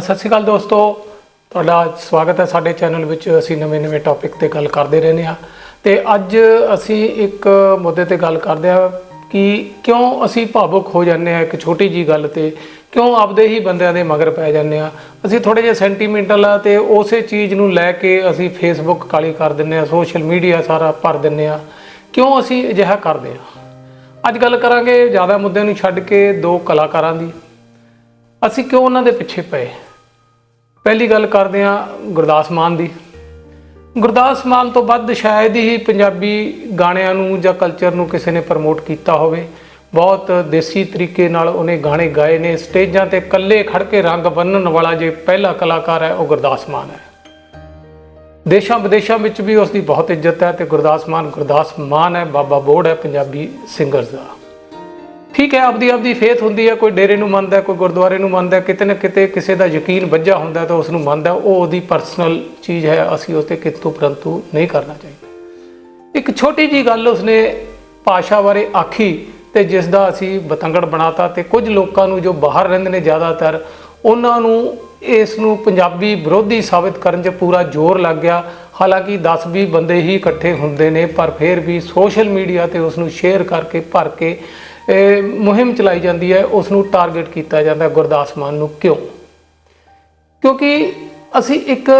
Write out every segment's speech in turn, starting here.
ਸਤਿ ਸ਼੍ਰੀ ਅਕਾਲ ਦੋਸਤੋ। ਤੁਹਾਡਾ ਸਵਾਗਤ ਹੈ ਸਾਡੇ ਚੈਨਲ ਵਿੱਚ। ਅਸੀਂ ਨਵੇਂ-ਨਵੇਂ ਟੌਪਿਕ ਤੇ ਗੱਲ ਕਰਦੇ ਰਹਿੰਦੇ ਹਾਂ। ਤੇ ਅੱਜ ਅਸੀਂ ਇੱਕ ਮੁੱਦੇ ਤੇ ਗੱਲ ਕਰਦੇ ਹਾਂ ਕਿ ਕਿਉਂ ਅਸੀਂ ਭਾਵੁਕ ਹੋ ਜਾਂਦੇ ਹਾਂ ਇੱਕ ਛੋਟੀ ਜੀ ਗੱਲ ਤੇ। ਕਿਉਂ ਆਪਦੇ ਹੀ ਬੰਦਿਆਂ ਦੇ ਮਗਰ ਪੈ ਜਾਂਦੇ ਹਾਂ। ਅਸੀਂ ਥੋੜੇ ਜਿਹਾ ਸੈਂਟੀਮੈਂਟਲ ਆ ਤੇ ਉਸੇ ਚੀਜ਼ ਨੂੰ ਲੈ ਕੇ ਅਸੀਂ ਫੇਸਬੁੱਕ ਕਾਲੀ ਕਰ ਦਿੰਦੇ ਹਾਂ ਸੋਸ਼ਲ ਮੀਡੀਆ ਸਾਰਾ ਭਰ ਦਿੰਦੇ ਹਾਂ। ਕਿਉਂ ਅਸੀਂ ਅਜਿਹਾ ਕਰਦੇ ਹਾਂ? ਅੱਜ ਗੱਲ ਕਰਾਂਗੇ ਜ਼ਿਆਦਾ ਮੁੱਦਿਆਂ ਨੂੰ ਛੱਡ ਕੇ ਦੋ ਕਲਾਕਾਰਾਂ ਦੀ। ਅਸੀਂ ਕਿਉਂ ਉਹਨਾਂ ਦੇ ਪਿੱਛੇ ਪਏ? ਪਹਿਲੀ ਗੱਲ ਕਰਦੇ ਹਾਂ ਗੁਰਦਾਸ ਮਾਨ ਦੀ। ਗੁਰਦਾਸ ਮਾਨ ਤੋਂ ਵੱਧ ਸ਼ਾਇਦ ਹੀ ਪੰਜਾਬੀ ਗਾਣਿਆਂ ਨੂੰ ਜਾਂ ਕਲਚਰ ਨੂੰ ਕਿਸੇ ਨੇ ਪ੍ਰਮੋਟ ਕੀਤਾ ਹੋਵੇ। ਬਹੁਤ ਦੇਸੀ ਤਰੀਕੇ ਨਾਲ ਉਹਨੇ ਗਾਣੇ ਗਾਏ ਨੇ। ਸਟੇਜਾਂ ਤੇ ਇਕੱਲੇ ਖੜ ਕੇ ਰੰਗ ਬੰਨਣ ਵਾਲਾ ਜੇ ਪਹਿਲਾ ਕਲਾਕਾਰ ਹੈ, ਉਹ ਗੁਰਦਾਸ ਮਾਨ ਹੈ। ਦੇਸ਼ਾਂ ਵਿਦੇਸ਼ਾਂ ਵਿੱਚ ਵੀ ਉਸ ਦੀ ਬਹੁਤ ਇੱਜ਼ਤ ਹੈ ਤੇ ਗੁਰਦਾਸ ਮਾਨ ਗੁਰਦਾਸ ਮਾਨ ਹੈ, ਬਾਬਾ ਬੋੜ ਹੈ, ਪੰਜਾਬੀ ਸਿੰਗਰਸ ਦਾ। ਠੀਕ ਹੈ, ਆਪਦੀ ਆਪਦੀ ਫੇਥ ਹੁੰਦੀ ਹੈ, ਕੋਈ ਡੇਰੇ ਨੂੰ ਮੰਨਦਾ, ਕੋਈ ਗੁਰਦੁਆਰੇ ਨੂੰ ਮੰਨਦਾ, ਕਿਤੇ ਨਾ ਕਿਤੇ ਕਿਸੇ ਦਾ ਯਕੀਨ ਵੱਜਾ ਹੁੰਦਾ ਤਾਂ ਉਸ ਨੂੰ ਮੰਨਦਾ, ਉਹ ਉਹਦੀ ਪਰਸਨਲ ਚੀਜ਼ ਹੈ, ਅਸੀਂ ਉਸ ਤੇ ਕਿੰਤੂ ਪਰੰਤੂ ਨਹੀਂ ਕਰਨਾ ਚਾਹੀਦਾ। ਇੱਕ ਛੋਟੀ ਜੀ ਗੱਲ ਉਸਨੇ ਭਾਸ਼ਾ ਬਾਰੇ ਆਖੀ ਤੇ ਜਿਸ ਦਾ ਅਸੀਂ ਬਤੰਗੜ ਬਣਾਤਾ ਤੇ ਕੁਝ ਲੋਕਾਂ ਨੂੰ ਜੋ ਬਾਹਰ ਰਹਿੰਦੇ ਨੇ ਜ਼ਿਆਦਾਤਰ, ਉਹਨਾਂ ਨੂੰ ਇਸ ਨੂੰ ਪੰਜਾਬੀ ਵਿਰੋਧੀ ਸਾਬਿਤ ਕਰਨ 'ਚ ਪੂਰਾ ਜ਼ੋਰ ਲੱਗ ਗਿਆ। ਹਾਲਾਂਕਿ 10-20 ਬੰਦੇ ਹੀ ਇਕੱਠੇ ਹੁੰਦੇ ਨੇ, ਪਰ ਫਿਰ ਵੀ ਸੋਸ਼ਲ ਮੀਡੀਆ ਤੇ ਉਸ ਨੂੰ ਸ਼ੇਅਰ ਕਰਕੇ ਭਰ ਕੇ ਮੁਹਿੰਮ ਚਲਾਈ ਜਾਂਦੀ ਹੈ ਉਸ ਨੂੰ ਟਾਰਗੇਟ ਕੀਤਾ ਜਾਂਦਾ ਗੁਰਦਾਸ ਮਾਨ ਨੂੰ ਕਿਉਂ? ਕਿਉਂਕਿ ਅਸੀਂ ਇੱਕ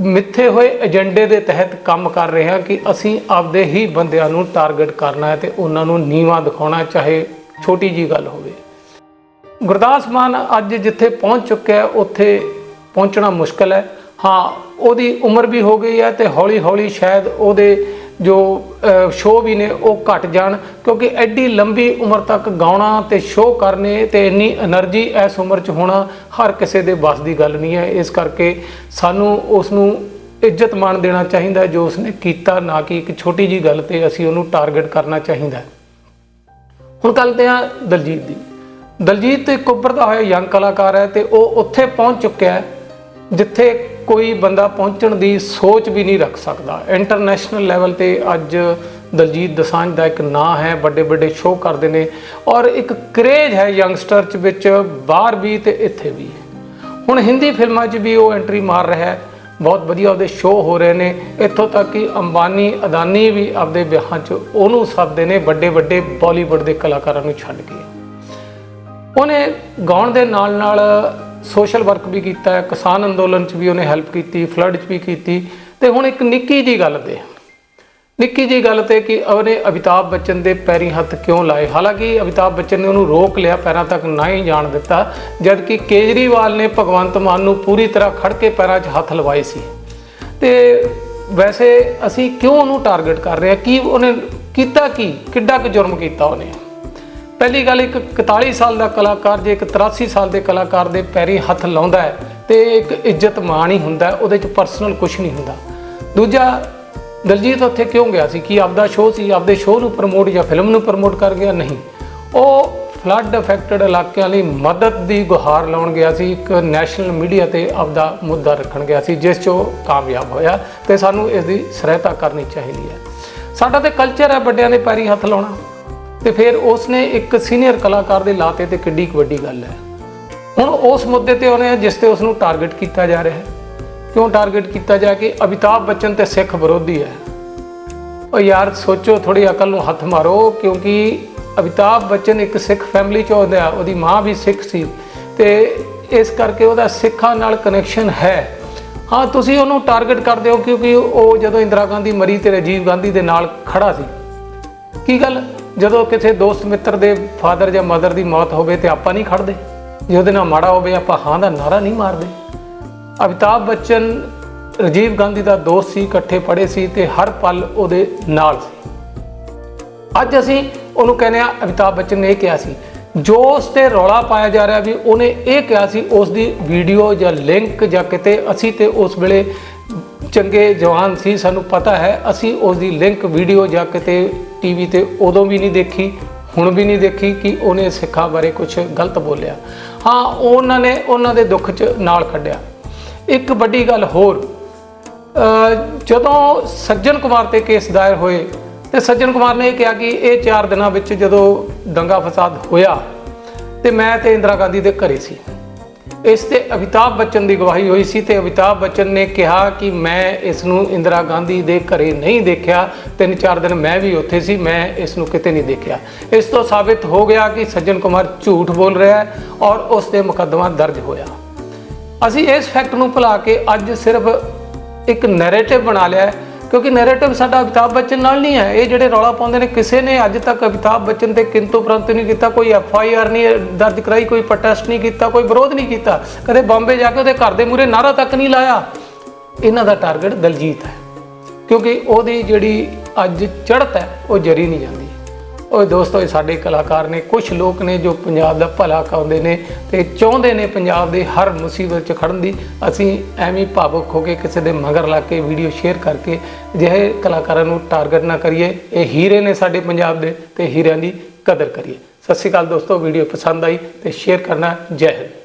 ਮਿੱਥੇ ਹੋਏ ਏਜੰਡੇ ਦੇ ਤਹਿਤ ਕੰਮ ਕਰ ਰਹੇ ਹਾਂ ਕਿ ਅਸੀਂ ਆਪਦੇ ਹੀ ਬੰਦਿਆਂ ਨੂੰ ਟਾਰਗੇਟ ਕਰਨਾ ਹੈ ਤੇ ਉਹਨਾਂ ਨੂੰ ਨੀਵਾ ਦਿਖਾਉਣਾ, ਚਾਹੇ ਛੋਟੀ ਜੀ ਗੱਲ ਹੋਵੇ। ਗੁਰਦਾਸ ਮਾਨ ਅੱਜ ਜਿੱਥੇ ਪਹੁੰਚ ਚੁੱਕਿਆ ਉੱਥੇ ਪਹੁੰਚਣਾ ਮੁਸ਼ਕਲ ਹੈ। ਹਾਂ, ਉਹਦੀ ਉਮਰ ਵੀ ਹੋ ਗਈ ਹੈ ਤੇ ਹੌਲੀ ਹੌਲੀ ਸ਼ਾਇਦ ਉਹਦੇ ਜੋ ਸ਼ੋਅ ਵੀ ਨੇ, ਉਹ ਘਟ ਜਾਣ ਕਿਉਂਕਿ ਐਡੀ ਲੰਬੀ ਉਮਰ ਤੱਕ ਗਾਉਣਾ ਤੇ ਸ਼ੋਅ ਕਰਨੇ ਤੇ ਇੰਨੀ એનર્ਜੀ ਇਸ ਉਮਰ 'ਚ ਹੋਣਾ ਹਰ ਕਿਸੇ ਦੇ ਵੱਸ ਦੀ ਗੱਲ ਨਹੀਂ ਹੈ। ਇਸ ਕਰਕੇ ਸਾਨੂੰ ਉਸ ਨੂੰ ਇੱਜ਼ਤ ਮਾਣ ਦੇਣਾ ਚਾਹੀਦਾ ਜੋ ਉਸਨੇ ਕੀਤਾ, ਨਾ ਕਿ ਇੱਕ ਛੋਟੀ ਜੀ ਗੱਲ ਤੇ ਅਸੀਂ ਉਹਨੂੰ ਟਾਰਗੇਟ ਕਰਨਾ ਚਾਹੀਦਾ ਹੁਣ ਗੱਲ ਤੇ ਆ ਦਲਜੀਤ ਦੀ। ਦਲਜੀਤ ਇੱਕ ਉੱਭਰਦਾ ਹੋਇਆ ਯੰਗ ਕਲਾਕਾਰ ਹੈ ਤੇ ਉਹ ਉੱਥੇ ਪਹੁੰਚ ਚੁੱਕਿਆ ਹੈ, ਜਿੱਥੇ ਕੋਈ ਬੰਦਾ ਪਹੁੰਚਣ ਦੀ ਸੋਚ ਵੀ ਨਹੀਂ ਰੱਖ ਸਕਦਾ। ਇੰਟਰਨੈਸ਼ਨਲ ਲੈਵਲ ਤੇ ਅੱਜ ਦਲਜੀਤ ਦਸਾਂਝ ਦਾ ਇੱਕ ਨਾਂ ਹੈ, ਵੱਡੇ ਵੱਡੇ ਸ਼ੋਅ ਕਰਦੇ ਨੇ ਔਰ ਇੱਕ ਕਰੇਜ ਹੈ ਯੰਗਸਟਰ ਚ ਵਿੱਚ, ਬਾਹਰ ਵੀ ਤੇ ਇੱਥੇ ਵੀ। ਹੁਣ ਹਿੰਦੀ ਫਿਲਮਾਂ 'ਚ ਵੀ ਉਹ ਐਂਟਰੀ ਮਾਰ ਰਿਹਾ ਹੈ। ਬਹੁਤ ਵਧੀਆ ਉਹਦੇ ਸ਼ੋਅ ਹੋ ਰਹੇ ਨੇ। ਇੱਥੋਂ ਤੱਕ ਕਿ ਅੰਬਾਨੀ, ਅਦਾਨੀ ਵੀ ਆਪਦੇ ਵਿਆਹਾਂ 'ਚ ਉਹਨੂੰ ਸੱਦਦੇ ਨੇ, ਵੱਡੇ ਵੱਡੇ ਬਾਲੀਵੁੱਡ ਦੇ ਕਲਾਕਾਰਾਂ ਨੂੰ ਛੱਡ ਕੇ। ਉਹਨੇ ਗਾਉਣ ਦੇ ਨਾਲ ਨਾਲ ਸੋਸ਼ਲ ਵਰਕ ਵੀ ਕੀਤਾ ਹੈ ਕਿਸਾਨ ਅੰਦੋਲਨ 'ਚ ਵੀ ਉਹਨੇ ਹੈਲਪ ਕੀਤੀ ਫਲੱਡ 'ਚ ਵੀ ਕੀਤੀ। ਤੇ ਹੁਣ ਇੱਕ ਨਿੱਕੀ ਜੀ ਗੱਲ ਤੇ, ਨਿੱਕੀ ਜੀ ਗੱਲ ਤੇ ਕਿ ਉਹਨੇ ਅਮਿਤਾਭ ਬੱਚਨ ਦੇ ਪੈਰੀ ਹੱਥ ਕਿਉਂ ਲਾਏ? ਹਾਲਾਂਕਿ ਅਮਿਤਾਭ ਬੱਚਨ ਨੇ ਉਹਨੂੰ ਰੋਕ ਲਿਆ, ਪੈਰਾਂ ਤੱਕ ਨਾ ਹੀ ਜਾਣ ਦਿੱਤਾ ਜਦ ਕਿ ਕੇਜਰੀਵਾਲ ਨੇ ਭਗਵੰਤ ਮਾਨ ਨੂੰ ਪੂਰੀ ਤਰ੍ਹਾਂ ਖੜ ਕੇ ਪੈਰਾਂ 'ਚ ਹੱਥ ਲਵਾਏ ਸੀ। ਤੇ ਵੈਸੇ ਅਸੀਂ ਕਿਉਂ ਉਹਨੂੰ ਟਾਰਗੇਟ ਕਰ ਰਹੇ ਹਾਂ? ਕੀ ਉਹਨੇ ਕੀਤਾ ਕੀ? ਕਿੱਡਾ ਕੁ ਜੁਰਮ ਕੀਤਾ ਉਹਨੇ? ਪਹਿਲੀ ਗੱਲ ਇੱਕ 41 ਸਾਲ ਦਾ ਕਲਾਕਾਰ ਜੇ ਇੱਕ 83 ਸਾਲ ਦੇ ਕਲਾਕਾਰ ਦੇ ਪੈਰੀ ਹੱਥ ਲਾਉਂਦਾ ਹੈ, ਤੇ ਇੱਕ ਇੱਜ਼ਤ ਮਾਣ ਹੀ ਹੁੰਦਾ ਉਹਦੇ ਚ ਪਰਸਨਲ ਕੁਝ ਨਹੀਂ ਹੁੰਦਾ। ਦੂਜਾ, ਦਲਜੀਤ ਉੱਥੇ ਕਿਉਂ ਗਿਆ ਸੀ? ਕਿ ਆਪਦਾ ਸ਼ੋਅ ਸੀ? ਆਪਦੇ ਸ਼ੋਅ ਨੂੰ ਪ੍ਰਮੋਟ ਜਾਂ ਫਿਲਮ ਨੂੰ ਪ੍ਰਮੋਟ ਕਰ ਗਿਆ? ਨਹੀਂ। ਉਹ ਫਲੱਡ ਅਫੈਕਟਡ ਇਲਾਕਿਆਂ ਲਈ ਮਦਦ ਦੀ ਗੁਹਾਰ ਲਾਉਣ ਗਿਆ ਸੀ, ਇੱਕ ਨੈਸ਼ਨਲ ਮੀਡੀਆ ਤੇ ਆਪਦਾ ਮੁੱਦਾ ਰੱਖਣ ਗਿਆ ਸੀ, ਜਿਸ 'ਚ ਉਹ ਕਾਮਯਾਬ ਹੋਇਆ ਤੇ ਸਾਨੂੰ ਇਸ ਦੀ ਸਹਾਇਤਾ ਕਰਨੀ ਚਾਹੀਦੀ ਹੈ। ਸਾਡਾ ਤੇ ਕਲਚਰ ਹੈ ਵੱਡਿਆਂ ਦੇ ਪੈਰੀ ਹੱਥ ਲਾਉਣਾ। ਤੇ ਫਿਰ ਉਸਨੇ ਇੱਕ ਸੀਨੀਅਰ ਕਲਾਕਾਰ ਦੇ ਲਾਤੇ ਤੇ ਕਿੱਡੀ ਕੁ ਵੱਡੀ ਗੱਲ ਹੈ। ਹੁਣ ਉਸ ਮੁੱਦੇ ਤੇ ਉਹਨੇ ਜਿਸ ਤੇ ਉਸ ਨੂੰ ਟਾਰਗੇਟ ਕੀਤਾ ਜਾ ਰਿਹਾ ਹੈ। ਕਿਉਂ ਟਾਰਗੇਟ ਕੀਤਾ ਜਾ ਕਿ ਅਮਿਤਾਭ ਬੱਚਨ ਤੇ ਸਿੱਖ ਵਿਰੋਧੀ ਹੈ। ਉਹ ਯਾਰ ਸੋਚੋ ਥੋੜੀ ਅਕਲ ਨੂੰ ਹੱਥ ਮਾਰੋ, ਕਿਉਂਕਿ ਅਮਿਤਾਭ ਬੱਚਨ ਇੱਕ ਸਿੱਖ ਫੈਮਿਲੀ ਚੋਂ ਆਉਂਦਾ ਉਹਦੀ ਮਾਂ ਵੀ ਸਿੱਖ ਸੀ ਤੇ ਇਸ ਕਰਕੇ ਉਹਦਾ ਸਿੱਖਾਂ ਨਾਲ ਕਨੈਕਸ਼ਨ ਹੈ। ਹਾਂ, ਤੁਸੀਂ ਉਹਨੂੰ ਟਾਰਗੇਟ ਕਰਦੇ ਹੋ ਕਿਉਂਕਿ ਉਹ ਜਦੋਂ ਇੰਦਰਾ ਗਾਂਧੀ ਮਰੀ ਤੇ ਰਾਜੀਵ ਗਾਂਧੀ ਦੇ ਨਾਲ ਖੜਾ ਸੀ। ਕੀ ਗੱਲ? ਜਦੋਂ ਕਿਸੇ ਦੋਸਤ ਮਿੱਤਰ ਦੇ ਫਾਦਰ ਜਾਂ ਮਦਰ ਦੀ ਮੌਤ ਹੋਵੇ ਤੇ ਆਪਾਂ ਨਹੀਂ ਖੜਦੇ, ਜੇ ਉਹਦੇ ਨਾਲ ਮਾੜਾ ਹੋਵੇ ਆਪਾਂ ਹਾਂ ਦਾ ਨਾਰਾ ਨਹੀਂ ਮਾਰਦੇ। ਅਮਿਤਾਭ ਬੱਚਨ, ਰਾਜੀਵ ਗਾਂਧੀ ਦਾ ਦੋਸਤ ਸੀ, ਇਕੱਠੇ ਪੜ੍ਹੇ ਸੀ ਤੇ ਹਰ ਪਲ ਉਹਦੇ ਨਾਲ ਸੀ। ਅੱਜ ਅਸੀਂ ਉਹਨੂੰ ਕਹਿੰਦੇ ਆ ਅਮਿਤਾਭ ਬੱਚਨ ਨੇ ਇਹ ਕਿਹਾ ਸੀ, ਜੋ ਉਸ ਤੇ ਰੌਲਾ ਪਾਇਆ ਜਾ ਰਿਹਾ ਵੀ ਉਹਨੇ ਇਹ ਕਿਹਾ ਸੀ, ਉਸ ਦੀ ਵੀਡੀਓ ਜਾਂ ਲਿੰਕ ਜਾਂ ਕਿਤੇ ਅਸੀਂ ਤੇ ਉਸ ਵੇਲੇ ਚੰਗੇ ਜਵਾਨ ਸੀ, ਸਾਨੂੰ ਪਤਾ ਹੈ, ਅਸੀਂ ਉਸ ਦੀ ਲਿੰਕ, ਵੀਡੀਓ ਜਾਂ ਕਿਤੇ ਟੀਵੀ ਤੇ ਉਦੋਂ ਵੀ ਨਹੀਂ ਦੇਖੀ, ਹੁਣ ਵੀ ਨਹੀਂ ਦੇਖੀ ਕਿ ਉਹਨੇ ਸਿੱਖਾਂ ਬਾਰੇ ਕੁਝ ਗਲਤ ਬੋਲਿਆ। ਹਾਂ, ਉਹਨਾਂ ਨੇ ਉਹਨਾਂ ਦੇ ਦੁੱਖ 'ਚ ਨਾਲ ਕੱਢਿਆ ਇੱਕ ਵੱਡੀ ਗੱਲ ਹੋਰ ਜਦੋਂ ਸੱਜਣ ਕੁਮਾਰ ਤੇ ਕੇਸ ਦਾਇਰ ਹੋਏ, ਤੇ ਸੱਜਣ ਕੁਮਾਰ ਨੇ ਇਹ ਕਿਹਾ ਕਿ ਇਹ 4 ਦਿਨਾਂ ਵਿੱਚ ਜਦੋਂ ਦੰਗਾ ਫਸਾਦ ਹੋਇਆ, ਤੇ ਮੈਂ ਤੇ ਇੰਦਰਾ ਗਾਂਧੀ ਦੇ ਘਰੇ ਸੀ। ਇਸ ਤੇ ਅਮਿਤਾਭ ਬੱਚਨ ਦੀ ਗਵਾਹੀ ਹੋਈ ਸੀ ਤੇ ਅਮਿਤਾਭ ਬੱਚਨ ਨੇ ਕਿਹਾ ਕਿ ਮੈਂ ਇਸ ਨੂੰ ਇੰਦਰਾ ਗਾਂਧੀ ਦੇ ਘਰੇ ਨਹੀਂ ਦੇਖਿਆ। ਤਿੰਨ ਚਾਰ ਦਿਨ ਮੈਂ ਵੀ ਉੱਥੇ ਸੀ, ਮੈਂ ਇਸ ਨੂੰ ਕਿਤੇ ਨਹੀਂ ਦੇਖਿਆ। ਇਸ ਤੋਂ ਸਾਬਿਤ ਹੋ ਗਿਆ ਕਿ ਸੱਜਣ ਕੁਮਾਰ ਝੂਠ ਬੋਲ ਰਿਹਾ ਹੈ ਔਰ ਉਸ ਤੇ ਮੁਕੱਦਮਾ ਦਰਜ ਹੋਇਆ। ਅਸੀਂ ਇਸ ਫੈਕਟ ਨੂੰ ਭੁਲਾ ਕੇ ਅੱਜ ਸਿਰਫ ਇੱਕ ਨੈਰੇਟਿਵ ਬਣਾ ਲਿਆ ਹੈ। ਕਿਉਂਕਿ ਨੈਰੇਟਿਵ ਸਾਡਾ ਅਮਿਤਾਭ ਬੱਚਨ ਨਾਲ ਨਹੀਂ ਹੈ। ਇਹ ਜਿਹੜੇ ਰੌਲਾ ਪਾਉਂਦੇ ਨੇ, ਕਿਸੇ ਨੇ ਅੱਜ ਤੱਕ ਅਮਿਤਾਭ ਬੱਚਨ ਤੇ ਕਿੰਤੂ ਪ੍ਰੰਤੂ ਨਹੀਂ ਕੀਤਾ, ਕੋਈ ਐਫ ਆਈ ਆਰ ਨਹੀਂ, ਦਰਜ ਕਰਾਈ, ਕੋਈ ਪ੍ਰੋਟੈਸਟ ਨਹੀਂ ਕੀਤਾ, ਕੋਈ ਵਿਰੋਧ ਨਹੀਂ ਕੀਤਾ। ਕਦੇ ਬੰਬੇ ਜਾ ਕੇ ਉਹਦੇ ਘਰ ਦੇ ਮੂਹਰੇ ਨਾਰਾ ਤੱਕ ਨਹੀਂ ਲਾਇਆ। ਇਹਨਾਂ ਦਾ ਟਾਰਗੇਟ ਦਲਜੀਤ ਹੈ। ਕਿਉਂਕਿ ਉਹਦੀ ਜਿਹੜੀ ਅੱਜ ਚੜ੍ਹਤ ਹੈ, ਉਹ ਜਰੀ ਨਹੀਂ ਜਾਂਦੀ। ਉਹ ਦੋਸਤੋ, ਇਹ ਸਾਡੇ ਕਲਾਕਾਰ ਨੇ ਕੁਝ ਲੋਕ ਨੇ ਜੋ ਪੰਜਾਬ ਦਾ ਭਲਾ ਚਾਹੁੰਦੇ ਨੇ ਤੇ ਚਾਹੁੰਦੇ ਨੇ ਪੰਜਾਬ ਦੇ ਹਰ ਮੁਸੀਬਤ 'ਚ ਖੜਨ ਦੀ। ਅਸੀਂ ਐਵੇਂ ਭਾਵੁਕ ਹੋ ਕੇ ਕਿਸੇ ਦੇ ਮਗਰ ਲੱਗ ਕੇ ਵੀਡੀਓ ਸ਼ੇਅਰ ਕਰਕੇ ਜਿਹੇ ਕਲਾਕਾਰਾਂ ਨੂੰ ਟਾਰਗੇਟ ਨਾ ਕਰੀਏ। ਇਹ ਹੀਰੇ ਨੇ ਸਾਡੇ ਪੰਜਾਬ ਦੇ ਤੇ ਹੀਰਿਆਂ ਦੀ ਕਦਰ ਕਰੀਏ। ਸਤਿ ਸ਼੍ਰੀ ਅਕਾਲ ਦੋਸਤੋ, ਵੀਡੀਓ ਪਸੰਦ ਆਈ ਤੇ ਸ਼ੇਅਰ ਕਰਨਾ ਜੈ ਹਿੰਦ।